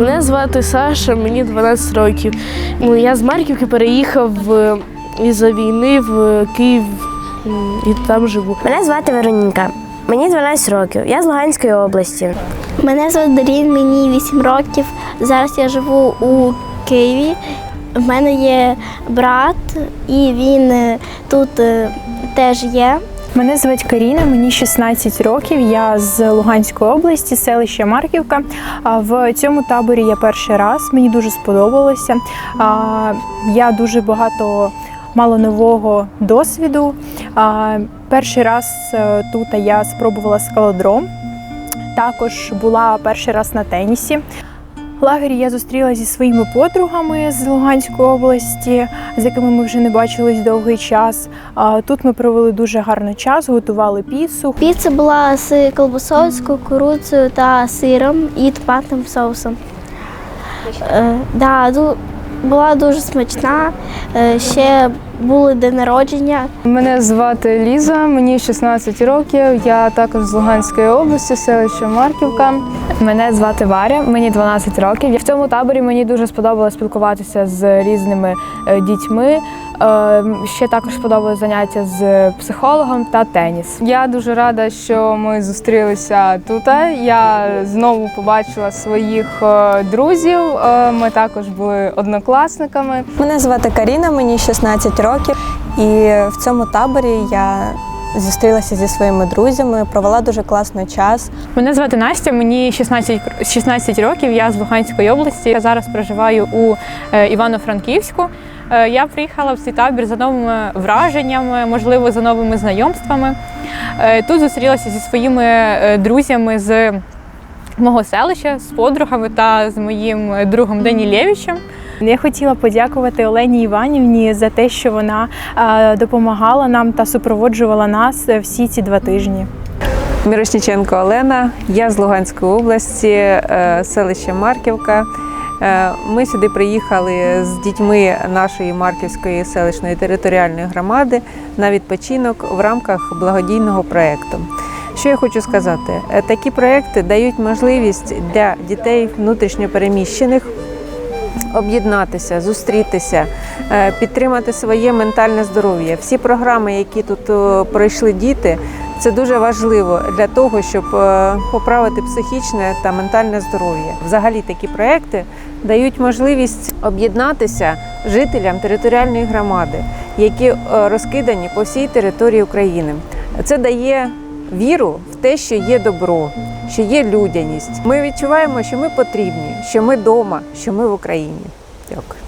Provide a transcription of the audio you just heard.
Мене звати Саша, мені 12 років. Ну, Я з Марківки переїхав е, із-за війни в Київ і там живу. Мене звати Вероніка. Мені 12 років. Я з Луганської області. Мене звати Дарін, мені 8 років. Зараз я живу у Києві. В мене є брат, і він е, тут е, теж є. Мене звуть Каріна, мені 16 років. Я з Луганської області, селище Марківка. В цьому таборі я перший раз. Мені дуже сподобалося. Я дуже багато мала нового досвіду. Перший раз е, тут я спробувала скалодром. Також була перший раз на тенісі. Лагері я зустрілася зі своїми подругами з Луганської області, з якими ми вже не бачились довгий час. Тут ми провели дуже гарний час, готували піцу. Піца була з колбасою, з кукурудзою та сиром і томатним соусом. Е, да, була дуже смачна. Е, ще були день народження. Мене звати Ліза, мені 16 років. Я також з Луганської області, селище Марківка. Мене звати Варя, мені 12 років. В цьому таборі мені дуже сподобалося спілкуватися з різними е, дітьми. Е, Ще також сподобалось заняття з психологом та теніс. Я дуже рада, що ми зустрілися тут. Я знову побачила своїх е, друзів. Ми також були однокласниками. Мене звати Каріна, мені 16 років, і в цьому таборі я зустрілася зі своїми друзями, провела дуже класний час. Мене звати Настя, мені 16, 16 років. Я з Луганської області. Я зараз проживаю у е, Івано-Франківську. Е, Я приїхала в цей табір за новими враженнями, можливо, за новими знайомствами. Е, Тут зустрілася зі своїми друзями з мого селища, з подругами та з моїм другом Данілєвичем. Я хотіла подякувати Олені Іванівні за те, що вона е, допомагала нам та супроводжувала нас е, всі ці два тижні. Мірошніченко Олена, я з Луганської області, е, селище Марківка. Ми сюди приїхали з дітьми нашої Марківської селищної територіальної громади на відпочинок в рамках благодійного проєкту. Що я хочу сказати, такі проекти дають можливість для дітей внутрішньопереміщених об'єднатися, зустрітися, е, підтримати своє ментальне здоров'я. Всі програми, які тут е, пройшли діти, це дуже важливо для того, щоб е, поправити психічне та ментальне здоров'я. Взагалі такі проекти дають можливість об'єднатися жителям територіальної громади, які розкидані по всій території України. Це дає віру в те, що є добро, що є людяність. Ми відчуваємо, що ми потрібні, що ми вдома, що ми в Україні. Дякую.